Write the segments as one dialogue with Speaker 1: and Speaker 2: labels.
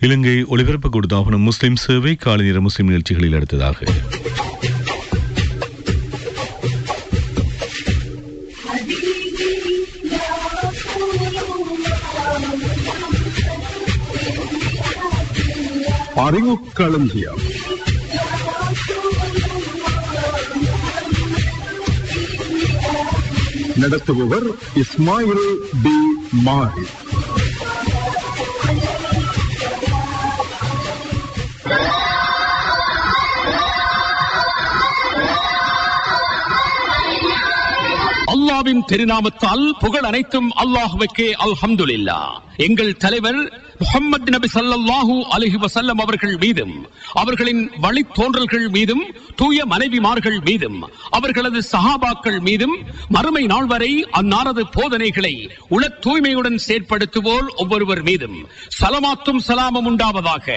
Speaker 1: இலங்கை ஒளிபரப்பு கொடுத்தாகணும் முஸ்லிம் சேவை காலை நேர முஸ்லிம் நிகழ்ச்சிகளில் அடுத்ததாக
Speaker 2: அறிவுக்களஞ்சியம் நடத்துபவர் இஸ்மாயில் டி மாரி.
Speaker 3: அல்லாவின் திருநாமத்தால் புகழ் அனைத்தும் அல்லாஹுவுக்கே அல்ஹம்துலில்லா. எங்கள் தலைவர் முகமது நபி ஸல்லல்லாஹு அலஹி வசல்லம் அவர்கள் மீதும் அவர்களின் வழித்தோன்றல்கள் மீதும் தூய மனைவிமார்கள் மீதும் அவர்களது சஹாபாக்கள் மீதும் மறுமை நாள் வரை அன்னாரது போதனைகளை உள தூய்மையுடன் செயற்படுத்துவோர் ஒவ்வொருவர் மீதும் சலமாத்தும் சலாமம் உண்டாவதாக.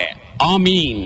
Speaker 3: ஆமீன்.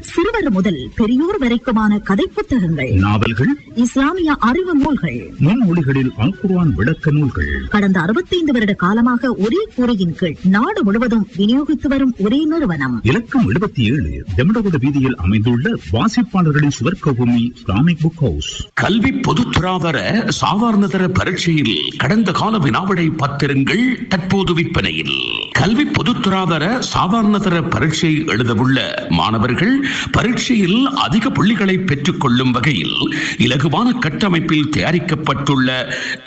Speaker 4: சிறுவர் முதல் பெரியோர் வரைக்குமான கதை புத்தகங்கள்
Speaker 5: நாவல்கள்
Speaker 4: இஸ்லாமிய அறிவு நூல்கள்
Speaker 5: முன்மொழிகளில் அல்குர்ஆன் விளக்க நூல்கள்.
Speaker 4: கடந்த அறுபத்தைந்து வருட காலமாக ஒரே கூரையின் கீழ் நாடு முழுவதும் விநியோகித்து வரும் ஒரே நிறுவனம்.
Speaker 5: இலக்கம் எழுபத்தி ஏழு தம்டகுட வீதியில் அமைந்துள்ள வாசிப்பாளர்களின் சுவர்க்க பூமி இஸ்லாமிக் புக் ஹவுஸ்
Speaker 3: கல்வி பொதுத்துறாவர சாதாரணதர பரீட்சையில் கடந்த கால வினாவிடை பத்திரங்கள் தற்போது விற்பனையில். கல்வி பொதுத்துறாவர சாதாரணதர பரீட்சை எழுதவுள்ள மாணவர்கள் மாணவர்கள் பரீட்சையில் அதிக புள்ளிகளை பெற்றுக் கொள்ளும் வகையில் இலகுவான கட்டமைப்பில் தயாரிக்கப்பட்டுள்ள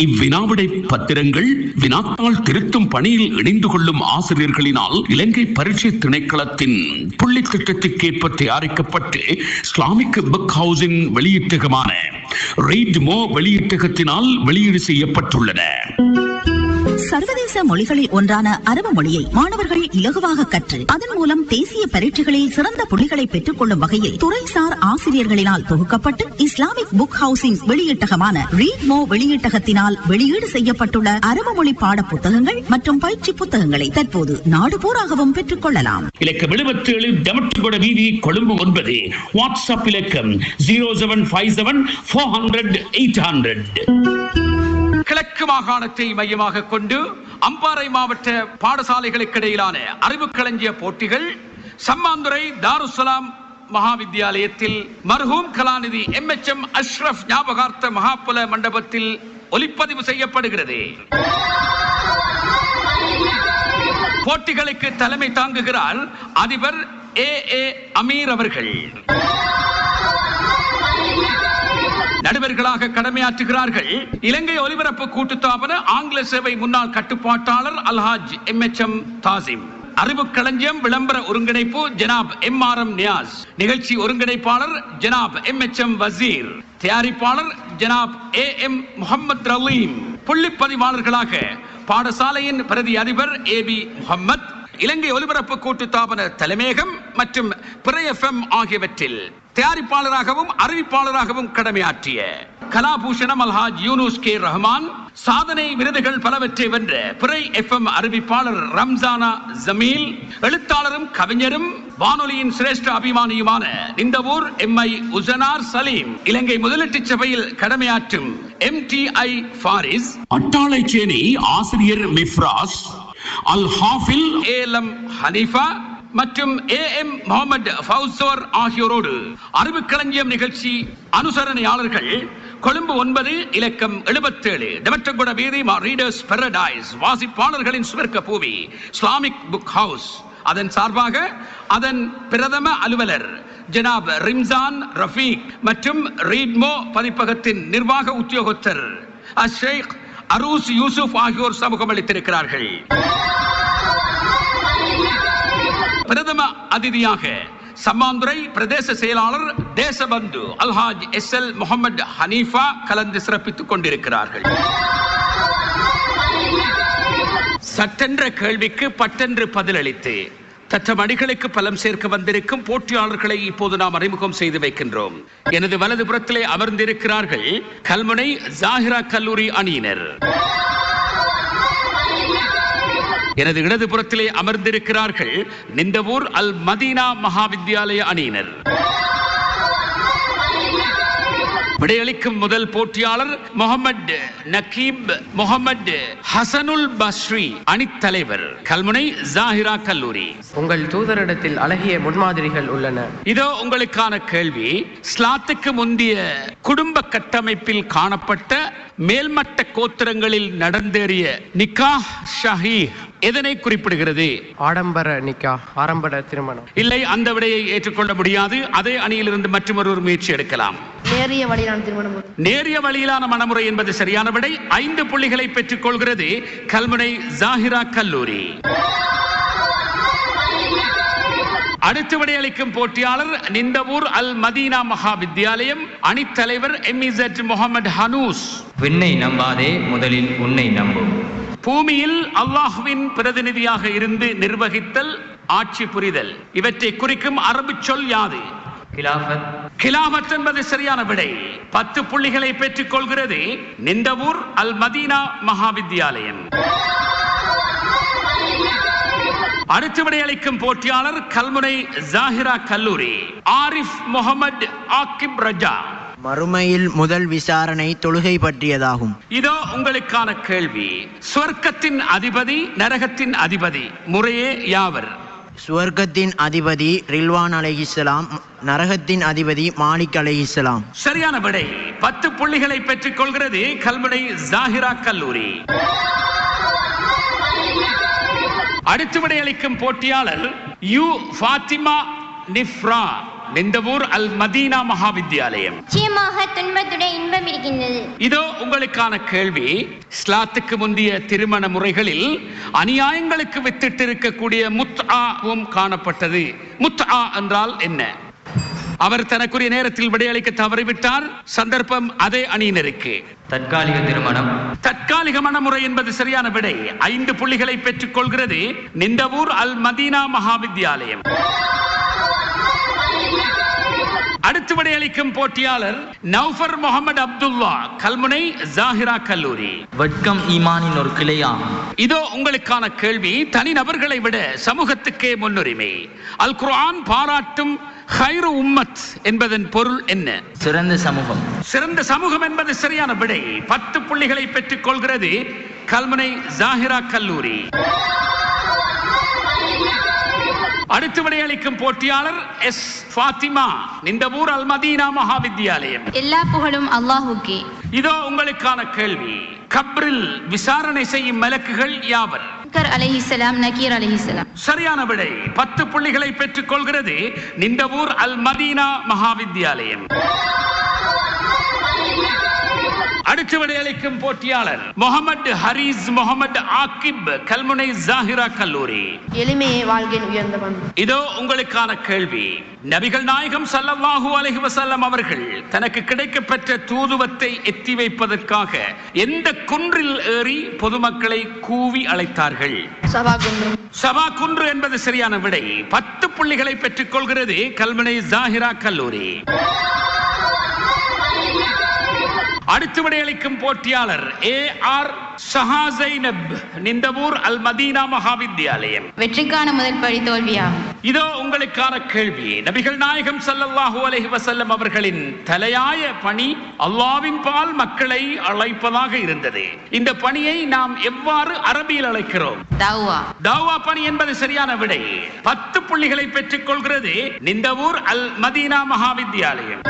Speaker 3: இவ்வினாவிடை பத்திரங்கள் வினாத்தால் திருத்தும் பணியில் இணைந்து கொள்ளும் ஆசிரியர்களினால் இலங்கை பரீட்சை திணைக்களத்தின் புள்ளி திட்டத்திற்கேற்ப தயாரிக்கப்பட்டு இஸ்லாமிக் புக் ஹவுஸின் வெளியீட்டகமான ரீட் மோ வெளியீட்டகத்தினால் வெளியீடு செய்யப்பட்டுள்ளன.
Speaker 4: சர்வதேச மொழிகளில் ஒன்றான அரபு மொழியை மாணவர்கள் இலகுவாக கற்று அதன் மூலம் தேசிய பரீட்சைகளில் சிறந்த புள்ளிகளை பெற்றுக் கொள்ளும் வகையில் துறைசார் ஆசிரியர்களினால் தொகுக்கப்பட்டு இஸ்லாமிக் புக் ஹவுசிங் வெளியீட்டகமான ரீட் மோ வெளியீட்டகத்தினால் வெளியீடு செய்யப்பட்டுள்ள அரபு மொழி பாட புத்தகங்கள் மற்றும் பயிற்சி புத்தகங்களை தற்போது நாடு பூராகவும் பெற்றுக் கொள்ளலாம்.
Speaker 3: இலக்கம் எழுபத்தி ஏழு வீதி கொழும்பு ஒன்பது. வாட்ஸ்அப் இலக்கம் zero seven five seven four hundred eight hundred கிழக்கு மாகாணத்தை மையமாக கொண்டு அம்பாறை மாவட்ட பாடசாலைகளுக்கு இடையிலான அறிவு களஞ்சிய போட்டிகள் சம்மாந்துறை தாருசலாம் மகாவித்யாலயத்தில் மர்ஹூம் கலாநிதி எம் எச் எம் அஷ்ரப் ஞாபகார்த்த மகாபுல மண்டபத்தில் ஒலிப்பதிவு செய்யப்படுகிறது. போட்டிகளுக்கு தலைமை தாங்குகிறார் அதிபர் ஏ ஏ அமீர் அவர்கள். நடுவர்களாக கடமையாற்றுகிறார்கள். இலங்கை ஒலிபரப்பு கூட்டுத்தாபன ஆங்கில சேவை முன்னாள் கட்டுப்பாட்டாளர் Alhaj M H M Thasim. Arivu Kalanjiyam விளம்பர ஒருங்கிணைப்பு Janab M R M Niyas. நிகழ்ச்சி ஒருங்கிணைப்பாளர் Janab M H M Wazeer. தயாரிப்பாளர் ஜனாப் ஏ எம் முகமது ரலீம். புள்ளிப்பதிவாளர்களாக பாடசாலையின் பிரதி அதிபர் ஏ பி முகமது இலங்கை ஒலிபரப்பு கூட்டுத்தாபன தலைமையகம் மற்றும் பிற எஃப்எம் ஆகியவற்றில் தயாரிப்பாளராகவும் அறிவிப்பாளராகவும் கடமையாற்றிய கலாபூஷணம் அல்ஹாஜ் யூனுஸ் கே ரஹ்மான் சாதனை விருதுகள் பலவற்றை வென்ற பிறை எஃப்எம் அறிவிப்பாளர் ரம்ஜானா ஜமீல் எழுத்தாளரும் கவிஞரும் வானொலியின் சிரேஷ்ட அபிமானியுமான இந்த ஊர் எம்ஐ உசனார் சலீம் இலங்கை முதலீட்டு சபையில் கடமையாற்றும் M D I Faris Addalaichenai ஆசிரியர் மிஃப்ராஸ் அல் ஹாஃபில் ஏலம் ஹனீஃபா மற்றும் ஏ எம் முகமது ஃபவுசோர் ஆகியோரோடு அறிவு களஞ்சியம் நிகழ்ச்சி அனுசரணையாளர்கள் கொழும்பு ஒன்பது இலக்கம் எழுபத்தேழு டெமட்டகுட வீதி ரீடர்ஸ் பெரடைஸ் வாசிப்பாளர்களின் சுவர்க்க பூவி இஸ்லாமிக் புக் ஹவுஸ் அதன் சார்பாக அதன் பிரதம அலுவலர் ஜனாப் ரிம்சான் ரஃபீக் மற்றும் ரீட்மோ பதிப்பகத்தின் நிர்வாக உத்தியோகத்தர் அஷேக் அரூஸ் யூசுப் ஆகியோர் சமூகம் அளித்திருக்கிறார்கள். பிரதம அதிதியாக சம்மாந்துறை பிரதேச செயலாளர் தேசபந்து அல்ஹாஜ் எஸ் எல் முகமது ஹனீஃபா கலந்து சிறப்பித்துக் கொண்டிருக்கிறார்கள். சட்டென்ற கேள்விக்கு பட்டென்று பதிலளித்து தத்தம் அடிகளுக்கு பலம் சேர்க்க வந்திருக்கும் போட்டியாளர்களை இப்போது நாம் அறிமுகம் செய்து வைக்கின்றோம். எனது வலது புறத்திலே அமர்ந்திருக்கிறார்கள் கல்முனை ஜாகிரா கல்லூரி அணியினர். எனது இடது புறத்திலே அமர்ந்திருக்கிறார்கள் நிந்தவூர் அல் மதீனா மகாவித்யாலய அணியினர். விடையளிக்கும் முதல் போட்டியாளர் முகமது நக்கீப் முகமது ஹசனுல் பஸ்ரி அணித்தலைவர். கல்முனை ஜாஹிரா கல்லூரி.
Speaker 6: உங்கள் தூதரிடத்தில் அழகிய முன்மாதிரிகள் உள்ளன.
Speaker 3: இதோ உங்களுக்கான கேள்வி. ஸ்லாத்துக்கு முந்திய குடும்ப கட்டமைப்பில் காணப்பட்ட மேல்மட்ட கோத்திரங்களில் நடந்தேறிய நிக்காஹ் ஷஹீ எதனை குறிப்பிடுகிறது?
Speaker 6: ஆடம்பர நிக்கா ஆரம்பர திருமணம்.
Speaker 3: இல்லை அந்த விடையை ஏற்றுக்கொள்ள முடியாது. அதே அணியிலிருந்து மற்றொரு முயற்சி எடுக்கலாம்.
Speaker 7: நேரிய வழியிலான திருமணம்.
Speaker 3: நேரிய வழியிலான மனமுறை என்பது சரியான விடை. ஐந்து புள்ளிகளை பெற்றுக் கொள்கிறது கல்முனை ஜாஹிரா கல்லூரி. அடுத்து விடையளிக்கும் போட்டியாளர் நிந்தவூர் அல் மதீனா மகா வித்யாலயம் அணித்தலைவர் எம்இசட் முகமது ஹனூஸ்.
Speaker 8: விண்ணை நம்பாதே முதலில் உன்னை நம்பு
Speaker 3: பூமியில் அல்லாஹ்வின் பிரதிநிதியாக இருந்து நிர்வகித்தல் ஆட்சி புரிதல். இவற்றை குறிக்கும் அரபு சொல் யாது? கிலாபத் என்பது சரியான விடை. பத்து புள்ளிகளை பெற்றுக் கொள்கிறது நிந்தவூர் அல் மதீனா மகாவித்யாலயம். அடுத்து விடையளிக்கும் போட்டியாளர் கல்முனை ஜாஹிரா கல்லூரி. ஆரிஃப் முகமது ஆக்கிப் ரஜா.
Speaker 9: மறுமையில் முதல் விசாரணை தொழுகை பற்றியதாகும்.
Speaker 3: இதோ உங்களுக்கான கேள்வி. சுவர்க்கத்தின் அதிபதி நரகத்தின் அதிபதி முறையே யாவர்?
Speaker 9: சுவர்க்கத்தின் அதிபதி ரில்வான் அலைஹிஸ்ஸலாம் நரகத்தின் அதிபதி மாலிக் அலைஹிஸ்ஸலாம்.
Speaker 3: சரியான விடை. பத்து புள்ளிகளை பெற்றுக் கொள்கிறது கல்முனை ஜாஹிரா கல்லூரி. அடுத்து விடையளிக்கும் போட்டியாளர் யு ஃபாத்திமா நிஃப்ரா. நிந்தவூர் அல் மதீனா மகாவித்யாலயம்.
Speaker 10: நிச்சயமாக துன்பத்துடன் இன்பம் இருக்கின்றது.
Speaker 3: இதோ உங்களுக்கான கேள்வி. இஸ்லாத்துக்கு முந்தைய திருமண முறைகளில் அநியாயங்களுக்கு வித்திட்டு இருக்கக்கூடிய முத்ஆவும் காணப்பட்டது. முத்ஆ என்றால் என்ன? அவர் தனக்குரிய நேரத்தில் விடையளிக்க தவறிவிட்டார். சந்தர்ப்பம் அதே அணியினருக்கு.
Speaker 8: தற்காலிக திருமணம்.
Speaker 3: தற்காலிக மனமுறை என்பது சரியான விடை. ஐந்து புள்ளிகளை பெற்றுக் கொள்கிறது. நிந்தவூர் அல் மதீனா மகாவித்யாலயம். அடுத்து விடையளிக்கும் போட்டியாளர் நௌஃபர் முகமது அப்துல்லா கல்முனை ஜாஹிரா கல்லூரி.
Speaker 8: வெட்கம் ஈமானின் ஒரு கிளையாகும்
Speaker 3: இதோ உங்களுக்கான கேள்வி தனிநபர்களை விட சமூகத்துக்கே முன்னுரிமை. அல் குர்ஆன் பாராட்டும் ஹைரு உம்மத் என்பதன் பொருள் என்ன?
Speaker 8: சிறந்த சமூகம்.
Speaker 3: சிறந்த சமூகம் என்பது சரியான விடை. பத்து புள்ளிகளை பெற்றுக் கொள்கிறது கல்முனை ஜாஹிரா கல்லூரி. அடுத்து விடையளிக்கும் போட்டியாளர் எஸ் ஃபாத்திமா. நிந்தவூர் அல் மதீனா மகாவித்யாலயம்.
Speaker 10: எல்லா புகழும் அல்லாஹுக்கே.
Speaker 3: இதோ உங்களுக்கான கேள்வி. கப்ரில் விசாரணை செய்யும் மலக்குகள் யாவர்? சரியான விடை பத்து புள்ளிகளை பெற்றுக் கொள்கிறது நிந்தவூர் அல் மதீனா மகாவித்யாலயம். அடுத்து விடையளிக்கும் போட்டியாளர் முகமது ஹரீஸ் முகமது ஆக்கிப் கல்முனை ஜாஹிரா கல்லூரி.
Speaker 7: எளிமையே வாழ்க்கையின் உயர்ந்த பண்பு
Speaker 3: இதோ உங்களுக்கான கேள்வி. நபிகள் நாயகம் ஸல்லல்லாஹு அலைஹி வஸல்லம் அவர்கள் தனக்கு கிடைக்கப்பெற்ற தூதுவத்தை எத்தி வைப்பதற்காக எந்த குன்றில் ஏறி பொதுமக்களை கூவி அழைத்தார்கள்?
Speaker 7: சபா குன்றம்
Speaker 3: சபா குன்று என்பது சரியான விடை. பத்து புள்ளிகளை பெற்றுக் கொள்கிறது கல்முனை ஜாஹிரா கல்லூரி. அடுத்து விடையளிக்கும் போட்டியாளர் A R Shahazainab Nintavur Al Medina Mahavidyalayam
Speaker 10: வெற்றிக்கான முதல் படி தோல்வியாகும்.
Speaker 3: இதோ உங்களுக்கான கேள்வி. நபிகள் நாயகம் ஸல்லல்லாஹு அலைஹி வஸல்லம் அவர்களின் தலையாய பணி அல்லாவின் பால் மக்களை அழைப்பதாக இருந்தது. இந்த பணியை நாம் எவ்வாறு அரபியில் அழைக்கிறோம்?
Speaker 10: தௌவா.
Speaker 3: தாவா பணி என்பது சரியான விடை. பத்து புள்ளிகளை பெற்றுக் கொள்கிறது நிந்தவூர் அல் மதீனா மகாவித்யாலயம்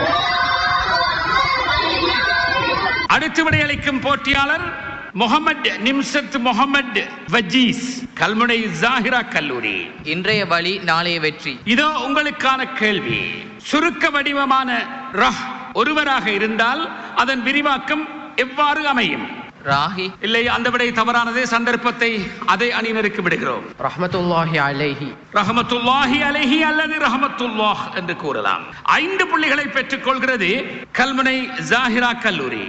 Speaker 3: அடுத்து விடையளிக்கும் போட்டியாளர் முகமது நிம்சத் முகமது வஜீஸ். கல்முனை ஜாகிரா கல்லூரி.
Speaker 8: இன்றைய வழி நாளைய வெற்றி.
Speaker 3: இதோ உங்களுக்கான கேள்வி. சுருக்க வடிவமான ரஹ் ஒருவராக இருந்தால் அதன் விரிவாக்கம் எவ்வாறு அமையும்?
Speaker 8: ராகி
Speaker 3: இல்லை அந்த விடை தவறானது. சந்தர்ப்பத்தை அதே அணியினருக்கு விடுகிறோம்.
Speaker 6: ரஹ்மத்துல்லாஹி அலைஹி.
Speaker 3: ரஹமத்துல்லாஹி அலைஹி அல்லது ரஹமத்துல்லாஹ் என்று கூறலாம். ஐந்து புள்ளிகளை பெற்றுக் கொள்கிறது கல்முனை ஜாகிரா கல்லூரி.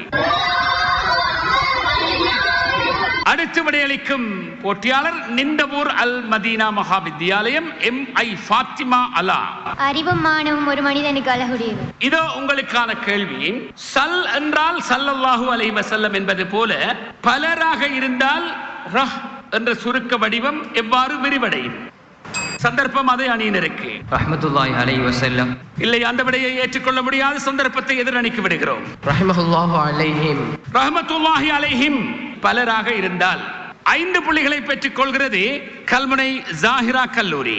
Speaker 3: அடுத்து விடையளிக்கும் போட்டியாளர் நிந்தபூர் Al Medina Maha Vidyalayam M. I. Fathima அலா.
Speaker 10: அறிவும் மானமும் ஒரு மனிதனுக்கு அழகுடையது
Speaker 3: இதோ உங்களுக்கான கேள்வி. சல் என்றால் சல்லல்லாஹு அலைஹி வஸல்லம் என்பது போல பலராக இருந்தால் ரஹ் என்ற சுருக்க வடிவம் எவ்வாறு விரிவடையும்? சந்தர்ப்பம் அதே அணியினருக்கு
Speaker 8: ரஹ்மத்துல்லாஹி அலைஹி வஸல்லம்.
Speaker 3: இல்லை அந்த விடையை ஏற்றுக்கொள்ள முடியாத சந்தர்ப்பத்தை எதிரணிக்கு விடுகிறோம்.
Speaker 6: ரஹிமஹுல்லாஹு அலைஹிம்
Speaker 3: ரஹமத்துல்லாஹி அலைஹிம். பலராக இருந்தால் ஐந்து புள்ளிகளை பெற்றுக் கொள்கிறது கல்முனை ஜாகிரா கல்லூரி.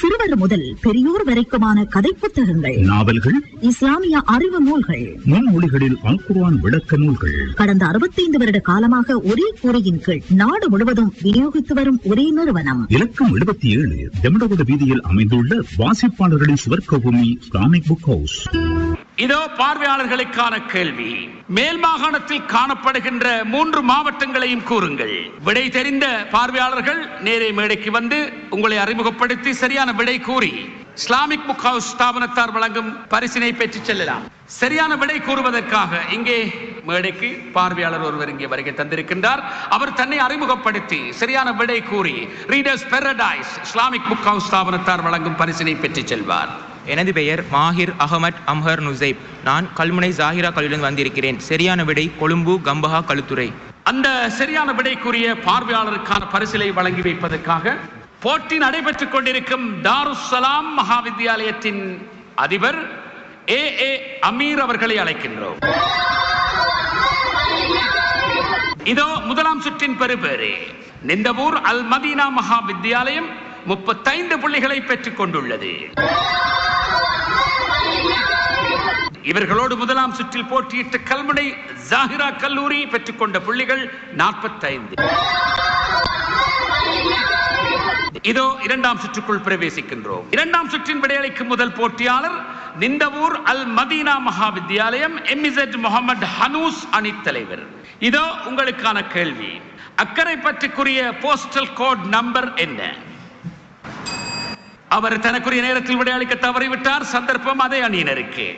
Speaker 4: சிறுவர் முதல் பெரியோர் வரைக்குமான கதை புத்தகங்கள்.
Speaker 5: நாவல்கள்.
Speaker 4: இஸ்லாமிய அறிவு நூல்கள்.
Speaker 5: முன்மொழிகளில் அல்குர்ஆன் விளக்க நூல்கள்.
Speaker 4: கடந்த அறுபத்தைந்து வருட காலமாக ஒரே கூரையின் கீழ் நாடு முழுவதும் விநியோகித்து வரும் ஒரே நிறுவனம்.
Speaker 5: இலக்கம் எழுபத்தி ஏழு தெமடகுட வீதியில் அமைந்துள்ள வாசிப்பாளர்களின் சுவர்க்க பூமி இஸ்லாமிக் புக் ஹவுஸ்
Speaker 3: இதோ பார்வையாளர்களுக்கான கேள்வி. மேல் மாகாணத்தில் காணப்படுகின்ற மூன்று மாவட்டங்களையும் கூறுங்கள். விடை தெரிந்த பார்வையாளர்கள் நேரே மேடைக்கு வந்து உங்களை அறிமுகப்படுத்தி சரியான விடை கூறி இஸ்லாமிக் புக் ஹவுஸ் ஸ்தாபனத்தார் வழங்கும் பரிசினை பெற்றுச் செல்லலாம். சரியான விடை கூறுவதற்காக இங்கே மேடைக்கு பார்வையாளர் ஒருவர் இங்கே வருகை தந்திருக்கின்றார். அவர் தன்னை அறிமுகப்படுத்தி சரியான விடை கூறி readers paradise Islamic book house ஸ்தாபனத்தார் வழங்கும் பரிசினை பெற்றுச் செல்வார்.
Speaker 11: எனது பெயர் மாஹிர் அகமட் அம்ஹர் நுசைப். நான் கல்முனை ஜாகிரா கல்வியிலிருந்து வந்திருக்கிறேன். சரியான விடை கொழும்பு கம்பஹா கழுத்துறை
Speaker 3: அந்த சரியான விடைக்குரிய பார்வையாளருக்கான பரிசிலை வழங்கி வைப்பதற்காக போட்டி நடைபெற்றுக் கொண்டிருக்கும் தாருசலாம் மகாவித்யாலயத்தின் அதிபர் ஏ. ஏ. அமீர் அவர்களை அழைக்கின்றோம். இதோ முதலாம் சுற்றின் பெறுபேறு. நிந்தபூர் அல் மதீனா மகா வித்தியாலயம் முப்பத்தைந்து புள்ளிகளை பெற்றுக் கொண்டுள்ளது. இவர்களோடு முதலாம் சுற்றில் போட்டியிட்ட கல்முனை ஜாகிரா கல்லூரி பெற்றுக்கொண்ட புள்ளிகள் நாற்பத்தைந்து. இதோ இரண்டாம் சுற்றுக்குள் பிரவேசிக்கின்றோம். இரண்டாம் சுற்றின் விடையளிக்கும் முதல் போட்டியாளர் நிந்தவூர் அல் மதீனா மகா வித்தியாலயம் எம்இசட் முகமது ஹனூஸ் அணி தலைவர். இதோ உங்களுக்கான கேள்வி. அக்கறை பற்றிக்குரிய போஸ்டல் கோட் நம்பர் என்ன? அவர் தனக்குரிய நேரத்தில் விடையளிக்க தவறிவிட்டார். சந்தர்ப்பம் அதே அணியினருக்கு.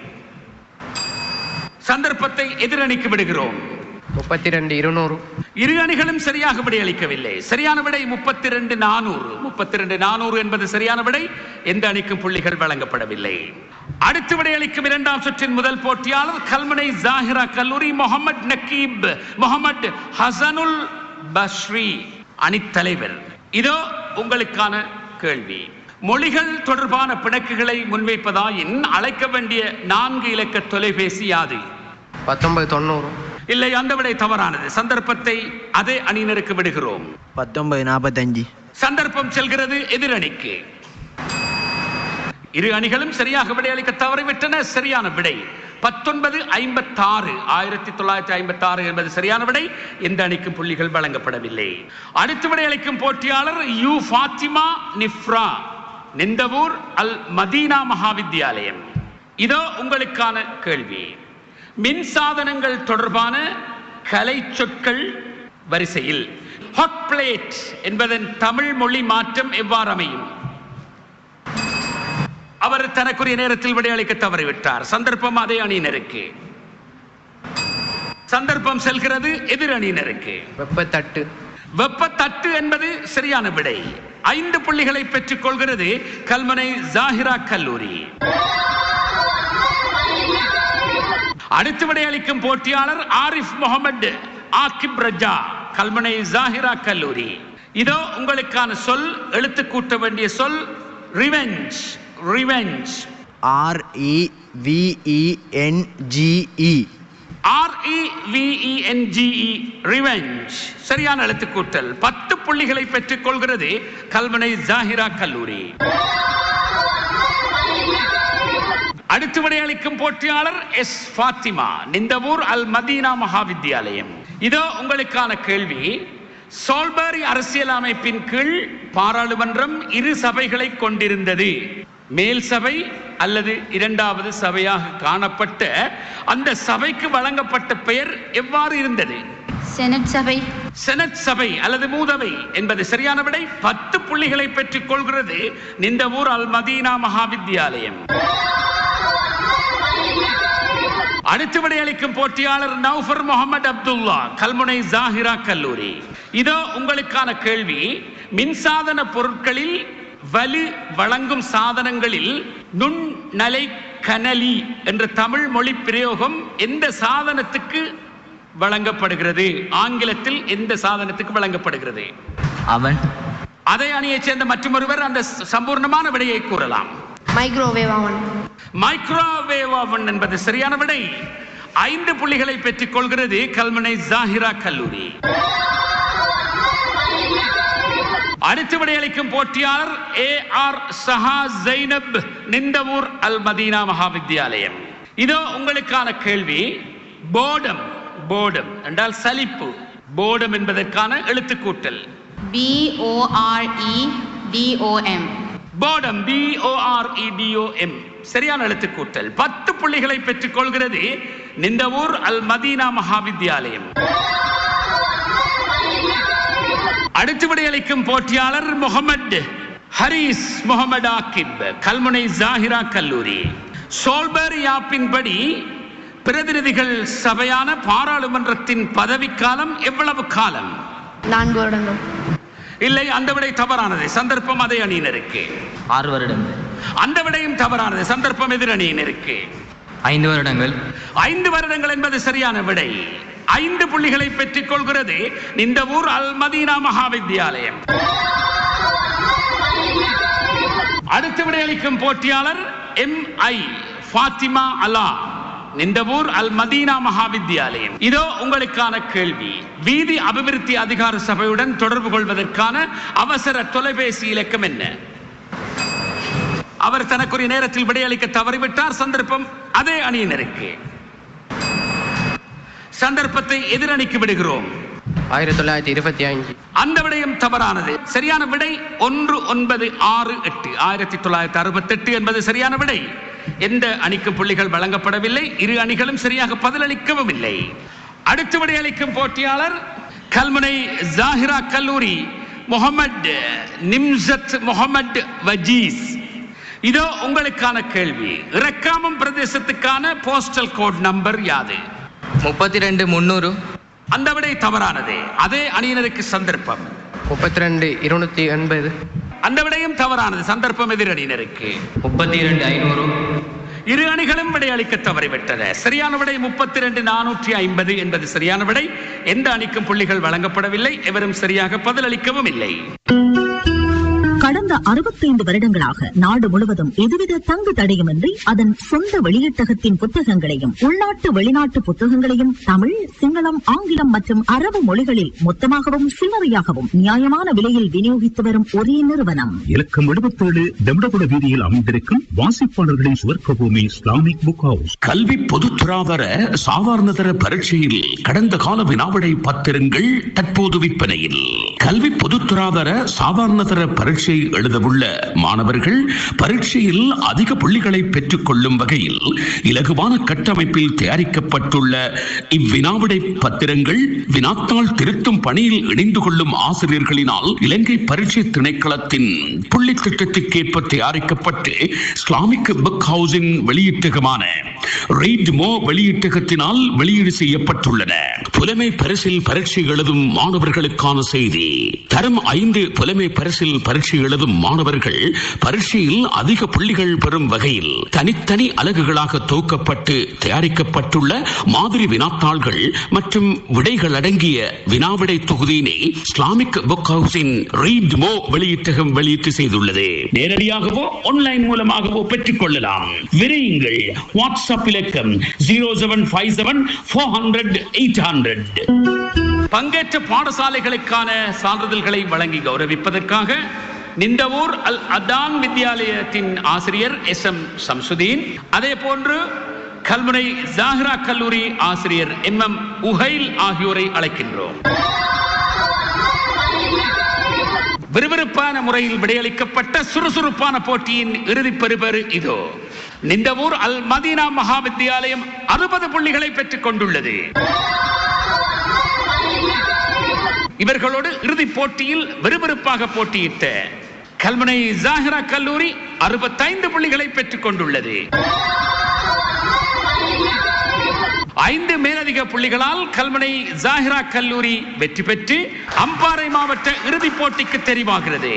Speaker 3: சந்தர்ப்பத்தை எதிரணிக்கு விடுகிறோம்.
Speaker 6: முப்பத்தி ரெண்டு இருநூறு.
Speaker 3: இரு அணிகளும் சரியாக விடையளிக்கவில்லை சரியான விடை முப்பத்தி ரெண்டு நானூறு. முப்பத்தி ரெண்டு நானூறு என்பது சரியான விடை. எந்த அணிக்கும் புள்ளிகள் வழங்கப்படவில்லை. அடுத்து விடையளிக்கும் இரண்டாம் சுற்றின் முதல் போட்டியாளர் கல்முனை ஜாகிரா கல்லூரி முகமது நக்கீப் முகமது ஹசனுல் பஸ்ரி அணித்தலைவர் இதோ உங்களுக்கான கேள்வி. மொழிகள் தொடர்பான பிணக்குகளை முன்வைப்பதாயின் அழைக்க வேண்டிய நான்கு இலக்க தொலைபேசி யாது?
Speaker 6: பத்தொன்பது தொண்ணூறு.
Speaker 3: இல்லை அந்த விடை தவறானது. சந்தர்ப்பத்தை அதே அணியினருக்கு விடுகிறோம்.
Speaker 9: பத்தொன்பது நாற்பத்தஞ்சு
Speaker 3: சந்தர்ப்பம் செல்கிறது எதிரணிக்கு. இரு அணிகளும் சரியாக விடையளிக்க தவறிவிட்டன. சரியான விடை பத்தொன்பது ஐம்பத்தாறு. ஆயிரத்தி தொள்ளாயிரத்தி ஐம்பத்தி ஆறு என்பது சரியான விடை. எந்த அணிக்கும் புள்ளிகள் வழங்கப்படவில்லை. அடுத்து விடையளிக்கும் போட்டியாளர் யு ஃபாத்திமா நிஃப்ரா நிந்தவூர் அல் மதீனா மகாவித்யாலயம் இதோ உங்களுக்கான கேள்வி. மின் சாதனங்கள் தொடர்பான கலை சொற்கள் வரிசையில். ஹாட் பிளேட் என்பதன் தமிழ் மொழி மாற்றம் எவ்வாறு அமையும்? அவர் தனக்குரிய நேரத்தில் விடையளிக்க தவறிவிட்டார். சந்தர்ப்பம் அதே அணியினருக்கு. சந்தர்ப்பம் செல்கிறது எதிர் அணியினருக்கு.
Speaker 6: வெப்பத்தட்டு.
Speaker 3: வெப்பத்தட்டு என்பது சரியான விடை. ஐந்து புள்ளிகளை பெற்றுக் கொள்கிறது கல்முனை ஜாகிரா கல்லூரி. அடுத்து விடையளிக்கும் போட்டியாளர் ஆரிஃப் முகமது ஆக்கிப் ரஜா கல்முனை ஜாஹிரா கல்லூரி. இதோ உங்களுக்கான சொல் எழுத்து கூட்ட வேண்டிய சொல் ரிவெஞ்ச் ரிவெஞ்ச்
Speaker 9: ஆர் இ விஇ என் ஜிஇ
Speaker 3: ஆர்இவிஇஎன்ஜிஇ ரிவெஞ்ச் சரியான எழுத்துக்கூட்டல் பத்து புள்ளிகளை பெற்றுக் கொள்கிறது கல்வனை ஜாஹிரா கல்லூரி. அடுத்து விடையளிக்கும் போட்டியாளர் எஸ் ஃபாத்திமா நிந்தவூர் அல் மதீனா மகாவித்யாலயம் இதோ உங்களுக்கான கேள்வி. சோல்பரி அரசியலமைப்பின் கீழ் பாராளுமன்றம் இரு சபைகளை கொண்டிருந்தது. மேல் சபை அல்லது இரண்டாவது சபையாக காணப்பட்ட அந்த சபைக்கு வழங்கப்பட்ட பெயர் எவ்வாறு இருந்தது?
Speaker 10: செனட் சபை.
Speaker 3: செனட் சபை அல்லது மூதவை என்பது சரியான விடை. பத்து புள்ளிகளை பெற்றுக் கொள்கிறது நிந்தவூர் அல் மதீனா மகாவித்யாலயம் அடுத்து விடையளிக்கும் போட்டியாளர் நௌஃபர் முகமது அப்துல்லா கல்முனை ஜாஹிரா கல்லூரி. இதோ உங்களுக்கான கேள்வி. மின்சாதன பொருட்களில் வலு வழங்கும் சாதனங்களில் நுண்ணலை கனலி என்ற தமிழ் மொழி பிரயோகம் எந்த சாதனத்துக்கு வழங்கப்படுகிறது? ஆங்கிலத்தில் எந்த சாதனத்துக்கு வழங்கப்படுகிறது?
Speaker 8: அவன்.
Speaker 3: அதே அணியைச் சேர்ந்த மற்றொருவர் அந்த சம்பூர்ணமான விடையை கூறலாம்.
Speaker 7: மைக்ரோவேவ் அவன்
Speaker 3: மைக்ரோவேவ் ஓவன் என்பது சரியான விடை. ஐந்து புள்ளிகளை பெற்றுக் கொள்கிறது கல்முனை ஜாஹிரா கல்லூரி. அடுத்து விடையளிக்கும் போட்டியாளர் A R Saha Zainab Nintavur Al Medina மகாவித்யாலயம். இதோ உங்களுக்கான கேள்வி. போடம் போடம் என்றால் சலிப்பு. போடம் என்பதற்கான எழுத்துக்கூட்டல்.
Speaker 10: B O R E D O M
Speaker 3: boredom B O R M சரியான எழுத்துக்கூட்டல். பத்து புள்ளிகளை பெற்றுக் கொள்கிறது நிந்தவூர் அல் மதீனா மகாவித்யாலயம். அடுத்து விடையளிக்கும் போட்டியாளர் முகமது ஹரிஸ் முகமது ஆக்கிப் கல்முனை ஜாஹிரா கல்லூரி. சோல்பர் யாப்பின் படி பிரதிநிதிகள் சபையான பாராளுமன்றத்தின் பதவிக்காலம் எவ்வளவு காலம்?
Speaker 7: நான்கு வருடங்கள்.
Speaker 3: இல்லை அந்த விடை தவறானது. சந்தர்ப்பம் அதே அணியினருக்கு.
Speaker 8: ஆறு வருடங்கள்.
Speaker 3: அந்த விடையும் தவறானது. சந்தர்ப்பம் எதிர் அணியினருக்கு.
Speaker 8: ஐந்து வருடங்கள்.
Speaker 3: ஐந்து வருடங்கள் என்பது சரியான விடை. ஐந்து புள்ளிகளை பெற்றுக் கொள்கிறது இந்த ஊர் அல் மதீனா மகாவித்யாலயம் அடுத்து விடையளிக்கும் போட்டியாளர் M I Fathima Ala. Nintavur Al Medina மகாவித்யாலயம். இதோ உங்களுக்கான கேள்வி. வீதி அபிவிருத்தி அதிகார சபையுடன் தொடர்பு கொள்வதற்கான அவசர தொலைபேசி இலக்கம் என்ன? அவர் தனக்குரிய நேரத்தில் விடையளிக்க தவறிவிட்டார். சந்தர்ப்பம் அதே அணியினருக்கு. சந்தர்ப்பத்தை எதிரணிக்கு விடுகிறோம்.
Speaker 6: ஆயிரத்தி தொள்ளாயிரத்தி இருபத்தி அஞ்சு
Speaker 3: அந்த விடயம் தவறானது. சரியான விடை ஒன்று ஒன்பது ஆறு எட்டு. ஆயிரத்தி தொள்ளாயிரத்தி அறுபத்தி எட்டு என்பது சரியான விடை. எந்த அணிக்கு புள்ளிகள் வழங்கப்படவில்லை இரு அணிகளும் சரியாக பதிலளிக்கவும் இல்லை அடுத்து விடையளிக்கும் போட்டியாளர் கல்முனை ஜாஹிரா கல்லூரி முகமது நிம்சத் முகமது வஜீஸ். இதோ உங்களுக்கான கேள்வி. இறக்காமம் பிரதேசத்துக்கான போஸ்டல் கோட் நம்பர் யாது?
Speaker 8: முப்பத்தி ரெண்டு முந்நூறு
Speaker 3: அந்த விடை தவறானது. அதே அணியினருக்கு சந்தர்ப்பம்.
Speaker 6: முப்பத்தி ரெண்டு இருநூத்தி எண்பது.
Speaker 3: அந்த விடையும் தவறானது. சந்தர்ப்பம் எதிர் அணியினருக்கு.
Speaker 8: முப்பத்தி இரண்டு ஐநூறு.
Speaker 3: இரு அணிகளும் விடையளிக்க தவறிவிட்டன. சரியான விடை முப்பத்தி ரெண்டு நானூற்றி ஐம்பது என்பது சரியான விடை. எந்த அணிக்கும் புள்ளிகள் வழங்கப்படவில்லை. எவரும் சரியாக பதிலளிக்கவும் இல்லை.
Speaker 4: கடந்த அறுபத்தைந்து வருடங்களாக நாடு முழுவதும் எதுவித தங்கு தடையுமின்றி அதன் சொந்த வெளியீட்டகத்தின் புத்தகங்களையும் உள்நாட்டு வெளிநாட்டு புத்தகங்களையும் தமிழ் சிங்களம் ஆங்கிலம் மற்றும் அரபு மொழிகளில் மொத்தமாகவும் சில்லறையாகவும் நியாயமான விலையில் விநியோகித்து வரும் ஒரே நிறுவனம்.
Speaker 5: இலக்கம் எழுபத்தேழு தெம்படகுட வீதியில் அமைந்திருக்கும் வாசிப்பாளர்களின் சுவர்க்க பூமி இஸ்லாமிக் புக் ஹவுஸ்
Speaker 12: கல்வி பொதுத்துறாவர சாதாரணதர பரீட்சையில் கடந்த கால வினாவிடை பத்திரங்கள் தற்போது விற்பனையில். கல்வி பொதுத்துறாவர சாதாரணதர பரீட்சை பரீட்சை எழுதவுள்ள மாணவர்கள் பரீட்சையில் அதிக புள்ளிகளை பெற்றுக் கொள்ளும் வகையில் இலகுவான கட்டமைப்பில் தயாரிக்கப்பட்டுள்ள இவ்வினாவிடை பத்திரங்கள் வினாத்தால் திருத்தும் பணியில் இணைந்து கொள்ளும் ஆசிரியர்களினால் இலங்கை பரீட்சை திணைக்களத்தின் புள்ளி திட்டத்திற்கேற்ப தயாரிக்கப்பட்டு இஸ்லாமிக் புக் ஹவுஸின் வெளியீட்டகமான ரெய்ட் வெளியீட்டகத்தினால் வெளியீடு செய்யப்பட்டுள்ளன. புலமை பரிசில் பரீட்சை எழுதும் மாணவர்களுக்கான செய்தி. தரம் ஐந்து புலமை பரிசில் பரீட்சை எழுதும் மாணவர்கள் பரீட்சையில் அதிக புள்ளிகள் பெறும் வகையில் தனித்தனி அலகுகளாக தொகுக்கப்பட்டு தயாரிக்கப்பட்டுள்ள மாதிரி வினாத்தாள்கள் மற்றும் விடைகள் அடங்கிய வினாவிடை தொகுதியினை இஸ்லாமிக் புக் ஹவுஸின் ரீட் மோ வெளியீட்டகம் வெளியீட்டு செய்துள்ளது. நேரடியாகவோ ஆன்லைன் மூலமாகவோ பெற்றுக் கொள்ளலாம். விரையுங்கள். வாட்ஸ்அப் இலக்கம் zero seven five seven four hundred eight hundred
Speaker 3: பங்கேற்ற பாடசாலைகளுக்கான சான்றிதழ்களை வழங்கி கௌரவிப்பதற்காக நிந்தவூர் அல் அதான் வித்யாலயத்தின் ஆசிரியர் எஸ் எம் சம்சுதீன். அதே போன்று கல்முனை ஜாஹ்ரா கல்லூரி ஆசிரியர் எம் எம் உஹைல் ஆகியோரை அழைக்கின்றோம். விறுவிறுப்பான முறையில் விடையளிக்கப்பட்ட சுறுசுறுப்பான போட்டியின் இறுதி பெறுபேறு இதோ. நிந்தவூர் அல் மதீனா மகா வித்தியாலயம் அறுபது புள்ளிகளை பெற்றுக் கொண்டுள்ளது. இவர்களோடு இறுதிப் போட்டியில் விறுவிறுப்பாக போட்டியிட்ட கல்முனை ஜாஹிரா கல்லூரி அறுபத்தைந்து புள்ளிகளை பெற்றுக் கொண்டுள்ளது. ஐந்து மேலதிக புள்ளிகளால் கல்முனை ஜாஹிரா கல்லூரி வெற்றி பெற்று அம்பாறை மாவட்ட இறுதிப் போட்டிக்கு தெரிவாகிறது.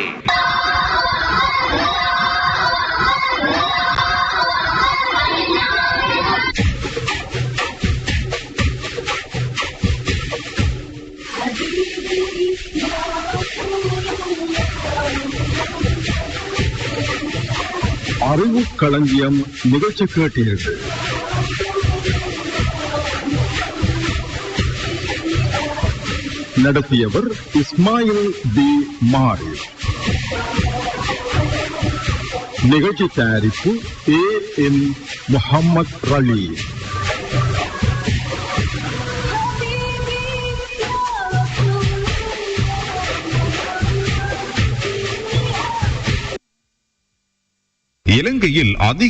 Speaker 2: அறிவு களஞ்சியம் நிகழ்ச்சி கேட்டீர்கள் நடத்தியவர் இஸ்மாயில் தி மாரி. நிகழ்ச்சி தயாரிப்பு ஏ. எம். முகமது ரலீம்
Speaker 13: இலங்கையில் அதிக